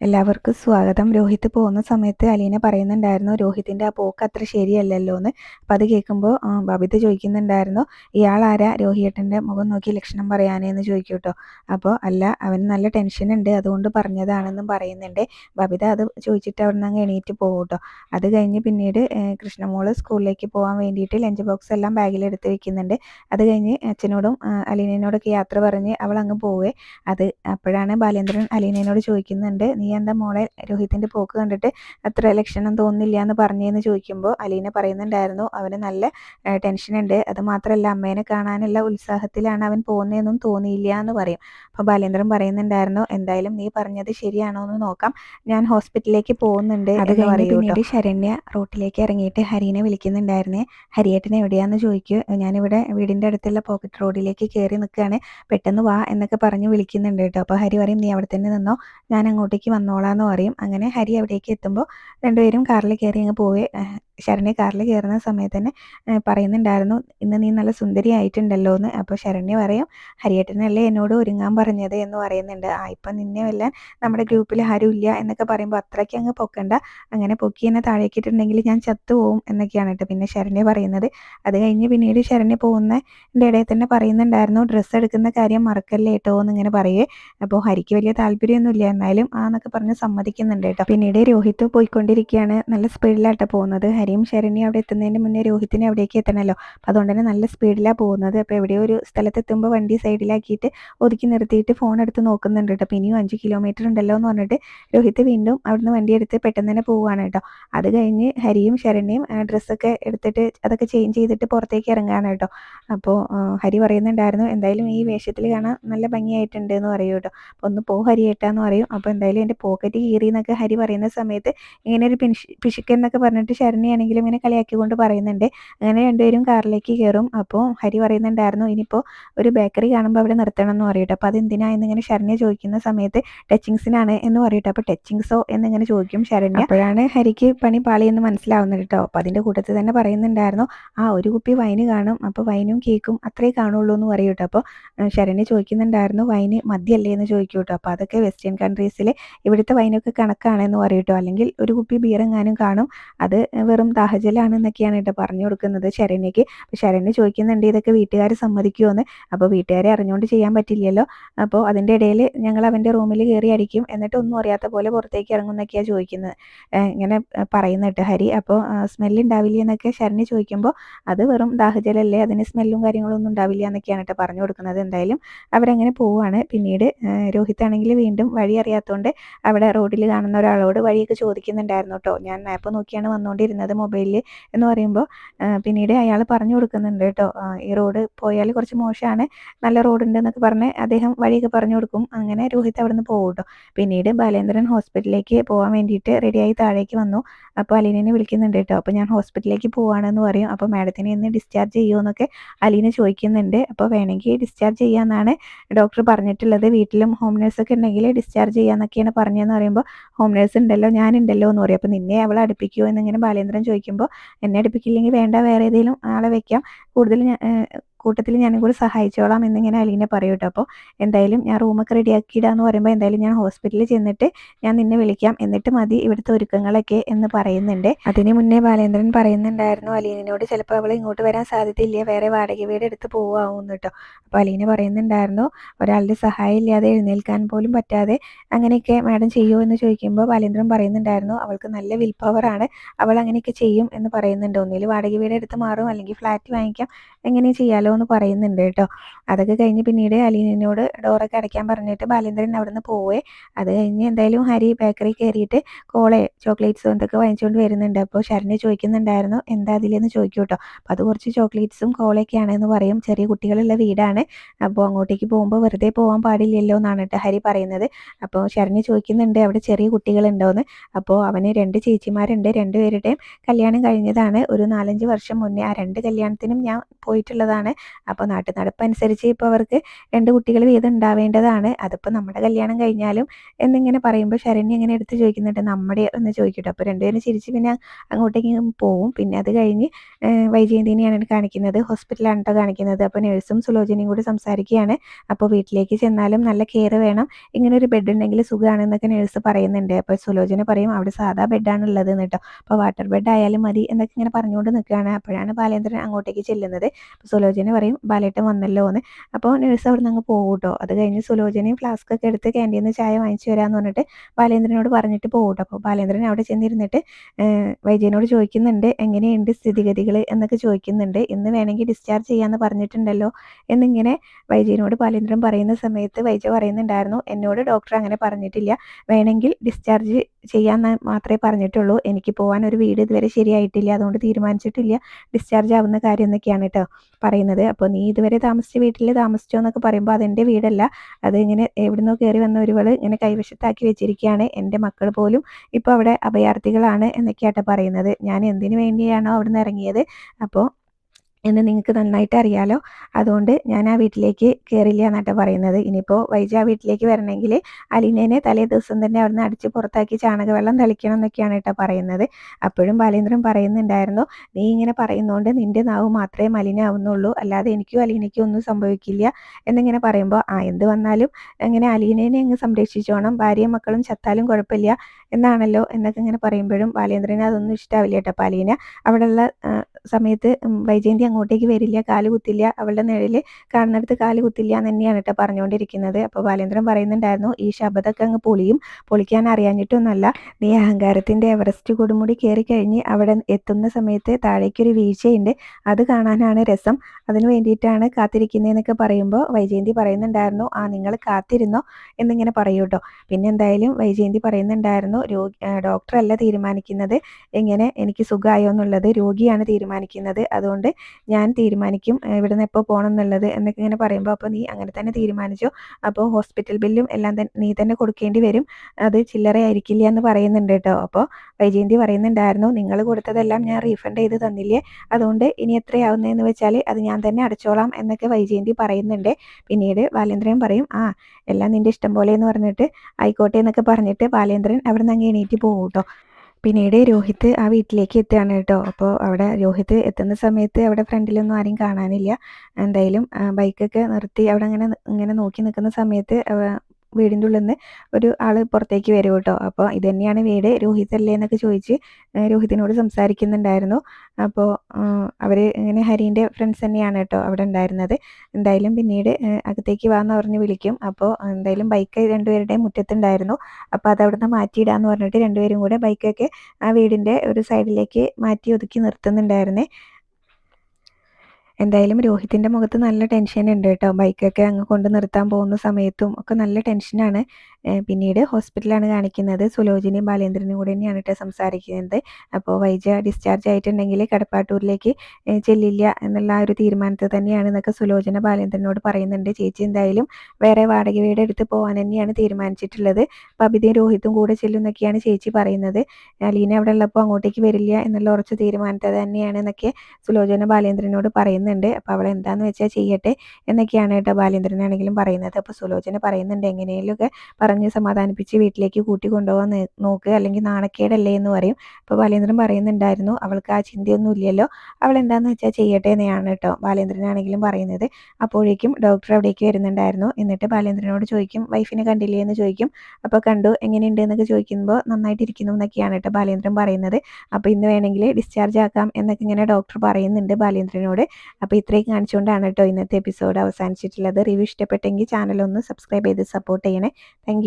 എല്ലാവർക്കും സ്വാഗതം. രോഹിത് പോകുന്ന സമയത്ത് അലീന പറയുന്നുണ്ടായിരുന്നു രോഹിത്തിന്റെ ആ പോക്ക് അത്ര ശരിയല്ലല്ലോ എന്ന് അപ്പം അത് കേൾക്കുമ്പോൾ ബബിത ചോദിക്കുന്നുണ്ടായിരുന്നു ഇയാൾ ആരാ? രോഹിയേട്ടന്റെ മുഖം നോക്കി ലക്ഷണം പറയാനേന്ന് ചോദിക്കും കേട്ടോ അപ്പോൾ അല്ല അവന് നല്ല ടെൻഷൻ ഉണ്ട് അതുകൊണ്ട് പറഞ്ഞതാണെന്നും പറയുന്നുണ്ട്. ബബിത അത് ചോദിച്ചിട്ട് അവിടെ നിന്ന് അങ്ങ് എണീറ്റ് പോകും കേട്ടോ അത് കഴിഞ്ഞ് പിന്നീട് കൃഷ്ണമോൾ സ്കൂളിലേക്ക് പോകാൻ വേണ്ടിയിട്ട് ലഞ്ച് ബോക്സ് എല്ലാം ബാഗിലെടുത്ത് വെക്കുന്നുണ്ട്. അത് കഴിഞ്ഞ് അച്ഛനോടും അലീനയോടൊക്കെ യാത്ര പറഞ്ഞ് അവൾ അങ്ങ് പോവേ. അത് അപ്പോഴാണ് ബാലേന്ദ്രൻ അലീനയോട് ചോദിക്കുന്നുണ്ട് നീ എന്താ മോളെ രോഹിത്തിന്റെ പോക്ക് കണ്ടിട്ട് അത്ര ലക്ഷണം തോന്നില്ല എന്ന് പറഞ്ഞതെന്ന് ചോദിക്കുമ്പോൾ അലീന പറയുന്നുണ്ടായിരുന്നു അവന് നല്ല ടെൻഷനുണ്ട് അത് മാത്രമല്ല അമ്മേനെ കാണാനുള്ള ഉത്സാഹത്തിലാണ് അവൻ പോകുന്നതെന്നും തോന്നിയില്ല എന്ന് പറയും. അപ്പോൾ ബാലേന്ദ്രൻ പറയുന്നുണ്ടായിരുന്നു എന്തായാലും നീ പറഞ്ഞത് ശരിയാണോ എന്ന് നോക്കാം. ഞാൻ ഹോസ്പിറ്റലിലേക്ക് പോകുന്നുണ്ട് അത് പിന്നീട് ശരണ്യ റോട്ടിലേക്ക് ഇറങ്ങിയിട്ട് ഹരീനെ വിളിക്കുന്നുണ്ടായിരുന്നേ ഹരിയേട്ടൻ എവിടെയാന്ന് ചോദിക്കൂ. ഞാനിവിടെ വീടിന്റെ അടുത്തുള്ള പോക്കറ്റ് റോഡിലേക്ക് കയറി നിൽക്കുകയാണ് പെട്ടെന്ന് വാ എന്നൊക്കെ പറഞ്ഞ് വിളിക്കുന്നുണ്ട് കേട്ടോ. അപ്പോൾ ഹരി പറയും നീ അവിടെ തന്നെ നിന്നോ. ഞാൻ അങ്ങോട്ടേക്ക് വന്നോളാന്ന് പറയും. അങ്ങനെ ഹരി അവിടേക്ക് എത്തുമ്പോൾ രണ്ടുപേരും കാറിൽ കയറി അങ്ങ് പോവേ ശരണ്യ കാറിൽ കയറുന്ന സമയത്ത് തന്നെ പറയുന്നുണ്ടായിരുന്നു ഇന്ന് നീ നല്ല സുന്ദരി ആയിട്ടുണ്ടല്ലോ എന്ന് അപ്പോൾ ശരണ്യ പറയും ഹരിയേട്ടനല്ലേ എന്നോട് ഒരുങ്ങാൻ പറഞ്ഞത്? എന്ന് പറയുന്നുണ്ട്. ആ ഇപ്പം നിന്നെ വല്ല നമ്മുടെ ഗ്രൂപ്പിൽ ആരും ഇല്ല എന്നൊക്കെ പറയുമ്പോൾ അത്രയ്ക്ക് അങ്ങ് പൊക്കണ്ട. അങ്ങനെ പൊക്കി എന്നെ താഴേക്കിട്ടുണ്ടെങ്കിൽ ഞാൻ ചത്തുപോകും എന്നൊക്കെയാണ് കേട്ടോ. പിന്നെ ശരണ്യ പറയുന്നത്. അത് കഴിഞ്ഞ് പിന്നീട് ശരണ്യ പോകുന്നതിന്റെ ഇടയിൽ തന്നെ പറയുന്നുണ്ടായിരുന്നു ഡ്രസ്സ് എടുക്കുന്ന കാര്യം മറക്കല്ലേ കേട്ടോ എന്നിങ്ങനെ പറയേ അപ്പോൾ ഹരിക്ക് വലിയ താല്പര്യമൊന്നുമില്ല. എന്നാലും ആ എന്നൊക്കെ പറഞ്ഞ് സമ്മതിക്കുന്നുണ്ട് കേട്ടോ. പിന്നീട് രോഹിത് പോയിക്കൊണ്ടിരിക്കുകയാണ്. നല്ല സ്പീഡിലാട്ടോ പോകുന്നത്. ഹരിയും ശരണ്യം അവിടെ എത്തുന്നതിന് മുന്നേ രോഹിത്തിനെ അവിടേക്ക് എത്തണമല്ലോ അപ്പോൾ അതുകൊണ്ട് തന്നെ നല്ല സ്പീഡിലാണ് പോകുന്നത്. അപ്പോൾ എവിടെയോ ഒരു സ്ഥലത്തെത്തുമ്പോൾ വണ്ടി സൈഡിലാക്കിയിട്ട് ഒതുക്കി നിർത്തിയിട്ട് ഫോൺ എടുത്ത് നോക്കുന്നുണ്ട് കേട്ടോ. അപ്പോൾ ഇനിയും അഞ്ച് കിലോമീറ്റർ ഉണ്ടല്ലോ എന്ന് പറഞ്ഞിട്ട് രോഹിത് വീണ്ടും അവിടുന്ന് വണ്ടി എടുത്ത് പെട്ടെന്ന് തന്നെ പോവുകയാണ് കേട്ടോ. അത് കഴിഞ്ഞ് ഹരിയും ശരണ്യയും ഡ്രസ്സൊക്കെ എടുത്തിട്ട് അതൊക്കെ ചേഞ്ച് ചെയ്തിട്ട് പുറത്തേക്ക് ഇറങ്ങുകയാണ് കേട്ടോ. അപ്പോൾ ഹരി പറയുന്നുണ്ടായിരുന്നു എന്തായാലും ഈ വേഷത്തിൽ കാണാൻ നല്ല ഭംഗിയായിട്ടുണ്ട് എന്ന് പറയും കേട്ടോ. അപ്പോൾ ഒന്ന് പോ ഹരി ഏട്ടാന്ന് പറയും. അപ്പോൾ എന്തായാലും എന്റെ പോക്കറ്റ് കീറി എന്നൊക്കെ ഹരി പറയുന്ന സമയത്ത് ഇങ്ങനെ ഒരു പിഷിക്കെന്നൊക്കെ പറഞ്ഞിട്ട് ശരണ്യാണെങ്കിലും ഇങ്ങനെ കളിയാക്കിക്കൊണ്ട് പറയുന്നുണ്ട്. അങ്ങനെ രണ്ടുപേരും കാറിലേക്ക് കയറും. അപ്പോൾ ഹരി പറയുന്നുണ്ടായിരുന്നു ഇനിയിപ്പോൾ ഒരു ബേക്കറി കാണുമ്പോൾ അവിടെ നിർത്തണം എന്ന് പറയട്ടെ. അപ്പോൾ അതെന്തിനാ? എന്നിങ്ങനെ ശരണ്യ ചോദിക്കുന്ന സമയത്ത് ടച്ചിങ്സിനാണ് എന്ന് പറയട്ടെ. അപ്പോൾ ടച്ചിങ്സോ എന്നിങ്ങനെ ചോദിക്കും ശരണ്യ. അപ്പോഴാണ് ഹരിക്ക് പണി പാളിയെന്ന് മനസ്സിലാവുന്നത് കേട്ടോ. അപ്പോൾ അതിന്റെ കൂട്ടത്തിൽ തന്നെ പറയുന്നുണ്ടായിരുന്നു ആ ഒരു കുപ്പി വൈന് കാണും. അപ്പോൾ വൈനും കേക്കും. അത്രേ കാണുള്ളൂ എന്ന് പറയൂട്ടോ അപ്പോൾ ശരണ്യ ചോദിക്കുന്നുണ്ടായിരുന്നു വൈന് മദ്യല്ലേ? എന്ന് ചോദിക്കും കേട്ടോ. അപ്പോൾ അതൊക്കെ വെസ്റ്റേൺ കൺട്രീസിൽ ഇവിടുത്തെ വൈനൊക്കെ കണക്കാണെന്ന് പറയൂട്ടോ അല്ലെങ്കിൽ ഒരു കുപ്പി ബീറെങ്ങാനും കാണും. അത് വെറും ദാഹജലാണെന്നൊക്കെയാണ് കേട്ടോ പറഞ്ഞു കൊടുക്കുന്നത് ശരണ്യക്ക് അപ്പോൾ ശരണ്യ ചോദിക്കുന്നുണ്ട് ഇതൊക്കെ വീട്ടുകാർ സമ്മതിക്കുമോ എന്ന് അപ്പോൾ വീട്ടുകാരെ അറിഞ്ഞുകൊണ്ട് ചെയ്യാൻ പറ്റില്ലല്ലോ. അപ്പോൾ അതിന്റെ ഇടയിൽ ഞങ്ങൾ അവന്റെ റൂമിൽ കയറി അടിക്കും. എന്നിട്ട് ഒന്നും അറിയാത്ത പോലെ പുറത്തേക്ക് ഇറങ്ങുന്നൊക്കെയാണ് ചോദിക്കുന്നത് ഇങ്ങനെ പറയുന്നിട്ട് ഹരി. അപ്പോൾ സ്മെല്ല് ഉണ്ടാവില്ല? എന്നൊക്കെ ശരണ്യ ചോദിക്കുമ്പോൾ അത് വെറും ദാഹജലല്ലേ? അതിന് സ്മെല്ലും കാര്യങ്ങളൊന്നും ഉണ്ടാവില്ല എന്നൊക്കെയാണ് കേട്ടോ പറഞ്ഞു കൊടുക്കുന്നത്. എന്തായാലും അവരങ്ങനെ പോവുകയാണ് പിന്നീട് രോഹിത് ആണെങ്കിൽ വീണ്ടും വഴി അറിയാത്തതുകൊണ്ട് അവിടെ റോഡിൽ കാണുന്ന ഒരാളോട് വഴിയൊക്കെ ചോദിക്കുന്നുണ്ടായിരുന്നു കേട്ടോ. ഞാൻ മാപ്പ് നോക്കിയാണ് വന്നുകൊണ്ടിരുന്നത് മൊബൈലിൽ എന്ന് പറയുമ്പോൾ പിന്നീട് അയാൾ പറഞ്ഞു കൊടുക്കുന്നുണ്ട് കേട്ടോ ഈ റോഡ് പോയാൽ കുറച്ച് മോശമാണ് നല്ല റോഡുണ്ട് എന്നൊക്കെ പറഞ്ഞ് അദ്ദേഹം വഴിയൊക്കെ പറഞ്ഞു കൊടുക്കും അങ്ങനെ രോഹിത് അവിടെ നിന്ന് പോകും പിന്നീട് ബാലേന്ദ്രൻ ഹോസ്പിറ്റലിലേക്ക് പോകാൻ വേണ്ടിയിട്ട് റെഡിയായി താഴേക്ക് വന്നു. അപ്പോൾ അലീനെ വിളിക്കുന്നുണ്ട് കേട്ടോ അപ്പോൾ ഞാൻ ഹോസ്പിറ്റലിലേക്ക് പോവാണെന്ന് പറയും അപ്പോൾ മാഡത്തിനെ ഇന്ന് ഡിസ്ചാർജ് ചെയ്യുമോ എന്നൊക്കെ അലീന ചോദിക്കുന്നുണ്ട്. അപ്പോൾ വേണമെങ്കിൽ ഡിസ്ചാർജ് ചെയ്യാമെന്നാണ് ഡോക്ടർ പറഞ്ഞിട്ടുള്ളത്. വീട്ടിലും ഹോം നേഴ്സൊക്കെ ഉണ്ടെങ്കിൽ ഡിസ്ചാർജ് ചെയ്യാമെന്നൊക്കെയാണ് പറഞ്ഞതെന്ന് പറയുമ്പോൾ ഹോം നേഴ്സ് ഉണ്ടല്ലോ ഞാനുണ്ടല്ലോ എന്ന് പറയും. അപ്പോൾ നിന്നെ അവളെ അടുപ്പിക്കുമോ എന്നിങ്ങനെ ബാലേന്ദ്രൻ ചോദിക്കുമ്പോൾ എന്നെ അടുപ്പിക്കില്ലെങ്കിൽ വേണ്ട വേറെ ഏതെങ്കിലും ആളെ വെക്കാം. കൂടുതൽ കൂട്ടത്തിൽ ഞാനും കൂടി സഹായിച്ചോളാം എന്നിങ്ങനെ അലീനെ പറയും കേട്ടോ. അപ്പോൾ എന്തായാലും ഞാൻ റൂമൊക്കെ റെഡിയാക്കിയിടാന്ന് പറയുമ്പോൾ എന്തായാലും ഞാൻ ഹോസ്പിറ്റലിൽ ചെന്നിട്ട് ഞാൻ നിന്നെ വിളിക്കാം. എന്നിട്ട് മതി ഇവിടുത്തെ ഒരുക്കങ്ങളൊക്കെ എന്ന് പറയുന്നുണ്ട്. അതിന് മുന്നേ ബാലേന്ദ്രൻ പറയുന്നുണ്ടായിരുന്നു അലീനോട് ചിലപ്പോൾ അവൾ ഇങ്ങോട്ട് വരാൻ സാധ്യതയില്ല. വേറെ വാടക വീട് എടുത്ത് പോവാമെന്ന് കേട്ടോ. അപ്പോൾ അലീന പറയുന്നുണ്ടായിരുന്നു ഒരാളുടെ സഹായം ഇല്ലാതെ എഴുന്നേൽക്കാൻ പോലും പറ്റാതെ അങ്ങനെയൊക്കെ മാഡം ചെയ്യുമോ എന്ന് ചോദിക്കുമ്പോൾ ബാലേന്ദ്രൻ പറയുന്നുണ്ടായിരുന്നു അവൾക്ക് നല്ല വിൽ പവറാണ് അവൾ അങ്ങനെയൊക്കെ ചെയ്യും എന്ന് പറയുന്നുണ്ട്. ഒന്നിൽ വാടക വീട് എടുത്ത് മാറും അല്ലെങ്കിൽ ഫ്ലാറ്റ് വാങ്ങിക്കാം. എങ്ങനെ ചെയ്യാലോ. എന്ന് പറയുന്നുണ്ട് കേട്ടോ. അതൊക്കെ കഴിഞ്ഞ് പിന്നീട് അലീനോട് ഡോറൊക്കെ അടയ്ക്കാൻ പറഞ്ഞിട്ട് ബാലേന്ദ്രൻ അവിടെ നിന്ന് പോവേ. അത് കഴിഞ്ഞ് എന്തായാലും ഹരി ബേക്കറി കയറിയിട്ട് കോളെ ചോക്ലേറ്റ്സും എന്തൊക്കെ വാങ്ങിച്ചുകൊണ്ട് വരുന്നുണ്ട്. അപ്പോൾ ശരണ്യ ചോദിക്കുന്നുണ്ടായിരുന്നു എന്താ അതിലെന്ന് ചോദിക്കും കേട്ടോ അപ്പോൾ അത് കുറച്ച് ചോക്ലേറ്റ്സും കോളയൊക്കെയാണ് എന്ന് പറയും. ചെറിയ കുട്ടികളുള്ള വീടാണ്. അപ്പോൾ അങ്ങോട്ടേക്ക് പോകുമ്പോൾ വെറുതെ പോകാൻ പാടില്ലല്ലോ എന്നാണ് കേട്ടോ ഹരി പറയുന്നത്. അപ്പോൾ ശരണ്യ ചോദിക്കുന്നുണ്ട് അവിടെ ചെറിയ കുട്ടികളുണ്ടോയെന്ന് അപ്പോൾ അവന് രണ്ട് ചേച്ചിമാരുണ്ട്. രണ്ടുപേരുടെയും കല്യാണം കഴിഞ്ഞതാണ് ഒരു നാലഞ്ച് വർഷം മുന്നേ. ആ രണ്ട് കല്യാണത്തിനും ഞാൻ പോയിട്ടുള്ളതാണ്. അപ്പോൾ നാട്ടു നടപ്പനുസരിച്ച് ഇപ്പോൾ അവർക്ക് രണ്ട് കുട്ടികൾ വീതം ഉണ്ടാവേണ്ടതാണ്. അതിപ്പോൾ നമ്മുടെ കല്യാണം കഴിഞ്ഞാലും എന്നിങ്ങനെ പറയുമ്പോൾ ശരണ്യ ഇങ്ങനെ എടുത്ത് ചോദിക്കുന്നുണ്ട്. നമ്മുടെ ഒന്ന് ചോദിക്കട്ടെ. അപ്പോൾ രണ്ടുപേരും ചിരിച്ച് പിന്നെ അങ്ങോട്ടേക്ക് പോവും. പിന്നെ അത് കഴിഞ്ഞ് വൈജയന്തിനെയാണ് കാണിക്കുന്നത്. ഹോസ്പിറ്റലാണ് കാണിക്കുന്നത്. അപ്പോൾ നഴ്സും സുലോചനയും കൂടി സംസാരിക്കുകയാണ്. അപ്പോൾ വീട്ടിലേക്ക് ചെന്നാലും നല്ല കെയർ വേണം. ഇങ്ങനെ ഒരു ബെഡ് ഉണ്ടെങ്കിൽ സുഖമാണെന്നൊക്കെ നഴ്സ് പറയുന്നുണ്ട്. അപ്പോൾ സുലോചന പറയും അവിടെ സാധാ ബെഡാണ് ഉള്ളത് കേട്ടോ അപ്പോൾ വാട്ടർ ബെഡ് ആയാലും മതി എന്നൊക്കെ ഇങ്ങനെ പറഞ്ഞുകൊണ്ട് നിൽക്കുകയാണ്. അപ്പോഴാണ് ബാലേന്ദ്രൻ അങ്ങോട്ടേക്ക് ചെല്ലുന്നത്. സുലോചന പറയും ബാലേട്ടൻ വന്നല്ലോ എന്ന്. അപ്പോൾ നഴ്സ് അവിടെ നിന്ന് പോകും കേട്ടോ അത് കഴിഞ്ഞ് സുലോചനയും ഫ്ലാസ്ക് ഒക്കെ എടുത്ത് ക്യാന്റീനിൽ ചായ വാങ്ങിച്ചു വരാമെന്ന് പറഞ്ഞിട്ട് ബാലേന്ദ്രനോട് പറഞ്ഞിട്ട് പോകും കേട്ടോ അപ്പോൾ ബാലേന്ദ്രൻ അവിടെ ചെന്നിരുന്നിട്ട് വൈജയനോട് ചോദിക്കുന്നുണ്ട് എങ്ങനെയുണ്ട് സ്ഥിതിഗതികൾ എന്നൊക്കെ ചോദിക്കുന്നുണ്ട്. ഇന്ന് വേണമെങ്കിൽ ഡിസ്ചാർജ് ചെയ്യാമെന്ന് പറഞ്ഞിട്ടുണ്ടല്ലോ. എന്നിങ്ങനെ വൈജയനോട് ബാലേന്ദ്രൻ പറയുന്ന സമയത്ത് വൈജ പറയുന്നുണ്ടായിരുന്നു എന്നോട് ഡോക്ടർ അങ്ങനെ പറഞ്ഞിട്ടില്ല. വേണമെങ്കിൽ ഡിസ്ചാർജ് ചെയ്യാൻ മാത്രമേ പറഞ്ഞിട്ടുള്ളൂ. എനിക്ക് പോകാൻ ഒരു വീട് ഇതുവരെ ശരിയായിട്ടില്ല. അതുകൊണ്ട് തീരുമാനിച്ചിട്ടില്ല. ഡിസ്ചാർജ് ആവുന്ന കാര്യം എന്നൊക്കെയാണ് കേട്ടോ പറയുന്നത്. അപ്പോൾ നീ ഇതുവരെ താമസിച്ച വീട്ടിൽ താമസിച്ചോ എന്നൊക്കെ പറയുമ്പോൾ അതെന്റെ വീടല്ല. അത് ഇങ്ങനെ എവിടുന്നോ കയറി വന്ന ഒരുവൾ ഇങ്ങനെ കൈവശത്താക്കി വെച്ചിരിക്കുകയാണ്. എന്റെ മക്കൾ പോലും ഇപ്പോൾ അവിടെ അഭയാർത്ഥികളാണ് എന്നൊക്കെയാട്ടോ പറയുന്നത്. ഞാൻ എന്തിനു വേണ്ടിയാണോ അവിടെ നിന്ന് ഇറങ്ങിയത്? അപ്പോൾ എന്ന് നിങ്ങൾക്ക് നന്നായിട്ട് അറിയാലോ. അതുകൊണ്ട് ഞാൻ ആ വീട്ടിലേക്ക് കയറില്ല എന്നാട്ടോ പറയുന്നത്. ഇനിയിപ്പോൾ വൈജ ആ വീട്ടിലേക്ക് വരണമെങ്കിൽ അലീനേനെ തലേ ദിവസം തന്നെ അവിടുന്ന് അടിച്ച് പുറത്താക്കി ചാണകവെള്ളം തളിക്കണം എന്നൊക്കെയാണ് കേട്ടോ പറയുന്നത്. അപ്പോഴും ബാലേന്ദ്രൻ പറയുന്നുണ്ടായിരുന്നു നീ ഇങ്ങനെ പറയുന്നതുകൊണ്ട് നിന്റെ നാവ് മാത്രമേ മലിനാവുന്നുള്ളൂ. അല്ലാതെ എനിക്കും അലീനയ്ക്കും ഒന്നും സംഭവിക്കില്ല എന്നിങ്ങനെ പറയുമ്പോൾ ആ എന്ത് വന്നാലും ഇങ്ങനെ അലീനേനെ അങ്ങ് സംരക്ഷിച്ചോണം? ഭാര്യയും മക്കളും ചത്താലും കുഴപ്പമില്ല എന്നാണല്ലോ എന്നൊക്കെ ഇങ്ങനെ പറയുമ്പോഴും ബാലേന്ദ്രന് അതൊന്നും ഇഷ്ടാവില്ല കേട്ടോ. അപ്പോൾ അലീന അവിടെയുള്ള സമയത്ത് വൈജയന്തി അങ്ങോട്ടേക്ക് വരില്ല കാൽ കുത്തില്ല അവളുടെ നിഴൽ കാണുന്നിടത്ത് കാൽ കുത്തില്ല എന്ന് തന്നെയാണ് കേട്ടോ പറഞ്ഞുകൊണ്ടിരിക്കുന്നത്. അപ്പോൾ ബാലേന്ദ്രൻ പറയുന്നുണ്ടായിരുന്നു ഈ ശബ്ദമൊക്കെ അങ്ങ് പൊളിയും പൊളിക്കാൻ അറിയാഞ്ഞിട്ടൊന്നല്ല നീ അഹങ്കാരത്തിന്റെ എവറസ്റ്റ് കൊടുമുടി കയറി കഴിഞ്ഞ് അവിടെ എത്തുന്ന സമയത്ത് താഴേക്കൊരു വീഴ്ചയുണ്ട്. അത് കാണാനാണ് രസം. അതിന് വേണ്ടിയിട്ടാണ് കാത്തിരിക്കുന്നതെന്നൊക്കെ പറയുമ്പോൾ വൈജയന്തി പറയുന്നുണ്ടായിരുന്നു ആ നിങ്ങൾ കാത്തിരുന്നോ? എന്നിങ്ങനെ പറയൂ കേട്ടോ. പിന്നെ എന്തായാലും വൈജയന്തി പറയുന്നുണ്ടായിരുന്നു രോഗി ഡോക്ടറല്ല തീരുമാനിക്കുന്നത്. എങ്ങനെ എനിക്ക് സുഖമായോ എന്നുള്ളത് രോഗിയാണ് തീരുമാനിക്കുന്നത്. അതുകൊണ്ട് ഞാൻ തീരുമാനിക്കും ഇവിടുന്ന് എപ്പോൾ പോകണം എന്നുള്ളത് എന്നൊക്കെ ഇങ്ങനെ പറയുമ്പോൾ അപ്പോൾ നീ അങ്ങനെ തന്നെ തീരുമാനിച്ചോ? അപ്പോൾ ഹോസ്പിറ്റൽ ബില്ലും എല്ലാം തന്നെ നീ തന്നെ കൊടുക്കേണ്ടി വരും. അത് ചില്ലറ ആയിരിക്കില്ല എന്ന് പറയുന്നുണ്ട് കേട്ടോ. അപ്പോൾ വൈജയന്തി പറയുന്നുണ്ടായിരുന്നു നിങ്ങൾ കൊടുത്തതെല്ലാം ഞാൻ റീഫണ്ട് ചെയ്ത് തന്നില്ലേ? അതുകൊണ്ട് ഇനി എത്രയാവുന്നതെന്ന് വെച്ചാൽ അത് ഞാൻ തന്നെ അടച്ചോളാം എന്നൊക്കെ വൈജയന്തി പറയുന്നുണ്ട്. പിന്നീട് ബാലേന്ദ്രൻ പറയും ആ എല്ലാം നിന്റെ ഇഷ്ടം പോലെ എന്ന് പറഞ്ഞിട്ട് ആയിക്കോട്ടെ എന്നൊക്കെ പറഞ്ഞിട്ട് ബാലേന്ദ്രൻ അവിടെ നിന്ന് അങ്ങ് എണീറ്റ് പോകും കേട്ടോ. പിന്നീട് രോഹിത് ആ വീട്ടിലേക്ക് എത്തുകയാണ് കേട്ടോ. അപ്പോൾ അവിടെ രോഹിത് എത്തുന്ന സമയത്ത് അവിടെ ഫ്രണ്ടിലൊന്നും ആരെയും കാണാനില്ല. എന്തായാലും ബൈക്കൊക്കെ നിർത്തി അവിടെ അങ്ങനെ ഇങ്ങനെ നോക്കി നിൽക്കുന്ന സമയത്ത് വീടിന്റെ ഉള്ളിൽ നിന്ന് ഒരു ആൾ പുറത്തേക്ക് വരും കേട്ടോ. അപ്പോൾ ഇത് തന്നെയാണ് വീട്. രോഹിത് അല്ലേ എന്നൊക്കെ ചോദിച്ച് രോഹിത്തിനോട് സംസാരിക്കുന്നുണ്ടായിരുന്നു. അപ്പോൾ അവർ ഇങ്ങനെ ഹരീന്റെ ഫ്രണ്ട്സ് തന്നെയാണ് കേട്ടോ അവിടെ ഉണ്ടായിരുന്നത്. എന്തായാലും പിന്നീട് അകത്തേക്ക് വാന്ന് പറഞ്ഞ് വിളിക്കും. അപ്പോൾ എന്തായാലും ബൈക്ക് രണ്ടുപേരുടെയും മുറ്റത്തുണ്ടായിരുന്നു. അപ്പോൾ അത് അവിടെ നിന്ന് മാറ്റിയിടാന്ന് പറഞ്ഞിട്ട് രണ്ടുപേരും കൂടെ ബൈക്കൊക്കെ ആ വീടിന്റെ ഒരു സൈഡിലേക്ക് മാറ്റി ഒതുക്കി നിർത്തുന്നുണ്ടായിരുന്നേ. എന്തായാലും രോഹിത്തിന്റെ മുഖത്ത് നല്ല ടെൻഷൻ ഉണ്ട് കേട്ടോ. ബൈക്കൊക്കെ അങ്ങ് കൊണ്ട് നിർത്താൻ പോകുന്ന സമയത്തും ഒക്കെ നല്ല ടെൻഷനാണ് പിന്നീട് ഹോസ്പിറ്റലാണ് കാണിക്കുന്നത്. സുലോചിനിയും ബാലേന്ദ്രനും കൂടെ തന്നെയാണ് കേട്ടോ സംസാരിക്കുന്നത്. അപ്പോൾ വൈജ ഡിസ്ചാർജ് ആയിട്ടുണ്ടെങ്കിൽ കടപ്പാട്ടൂരിലേക്ക് ചെല്ലില്ല എന്നുള്ള ആ ഒരു തീരുമാനത്തിൽ തന്നെയാണ് എന്നൊക്കെ സുലോചന ബാലേന്ദ്രനോട് പറയുന്നുണ്ട്. ചേച്ചി എന്തായാലും വേറെ വാടക വീട് എടുത്ത് പോകാൻ തന്നെയാണ് തീരുമാനിച്ചിട്ടുള്ളത്. ബബിതയും രോഹിത്തും കൂടെ ചെല്ലും എന്നൊക്കെയാണ് ചേച്ചി പറയുന്നത്. അലീന അവിടെ ഉള്ളപ്പോൾ അങ്ങോട്ടേക്ക് വരില്ല എന്നുള്ള ഉറച്ച തീരുമാനത്തെ തന്നെയാണ് എന്നൊക്കെ സുലോചന ബാലേന്ദ്രനോട് പറയുന്നുണ്ട്. അപ്പോൾ അവൾ എന്താന്ന് വെച്ചാൽ ചെയ്യട്ടെ എന്നൊക്കെയാണ് കേട്ടോ ബാലേന്ദ്രനാണെങ്കിലും പറയുന്നത്. അപ്പോൾ സുലോചന പറയുന്നുണ്ട് എങ്ങനെയൊക്കെ പറഞ്ഞ് സമാധാനിപ്പിച്ച് വീട്ടിലേക്ക് കൂട്ടി കൊണ്ടുപോകാൻ നോക്ക് അല്ലെങ്കിൽ നാണക്കേടല്ലേ എന്ന് പറയും. അപ്പോൾ ബാലേന്ദ്രൻ പറയുന്നുണ്ടായിരുന്നു അവൾക്ക് ആ ചിന്തയൊന്നും ഇല്ലല്ലോ. അവൾ എന്താണെന്ന് വെച്ചാൽ ചെയ്യട്ടെ എന്നാണ് കേട്ടോ ബാലേന്ദ്രനാണെങ്കിലും പറയുന്നത്. അപ്പോഴേക്കും ഡോക്ടർ അവിടേക്ക് വരുന്നുണ്ടായിരുന്നു. എന്നിട്ട് ബാലേന്ദ്രനോട് ചോദിക്കും വൈഫിനെ കണ്ടില്ലേ? എന്ന് ചോദിക്കും. അപ്പോൾ കണ്ടു. എങ്ങനെയുണ്ട്? എന്നൊക്കെ ചോദിക്കുമ്പോൾ നന്നായിട്ടിരിക്കുന്നു എന്നൊക്കെയാണ് കേട്ടോ ബാലേന്ദ്രൻ പറയുന്നത്. അപ്പോൾ ഇന്ന് വേണമെങ്കിൽ ഡിസ്ചാർജ് ആക്കാം എന്നൊക്കെ ഇങ്ങനെ ഡോക്ടർ പറയുന്നുണ്ട് ബാലേന്ദ്രനോട്. അപ്പോൾ ഇത്രയും കാണിച്ചുകൊണ്ടാണ് കേട്ടോ ഇന്നത്തെ എപ്പിസോഡ് അവസാനിച്ചിട്ടുള്ളത്. റിവ്യൂ ഇഷ്ടപ്പെട്ടെങ്കിൽ ചാനൽ ഒന്ന് സബ്സ്ക്രൈബ് ചെയ്ത് സപ്പോർട്ട് ചെയ്യണേ. താങ്ക്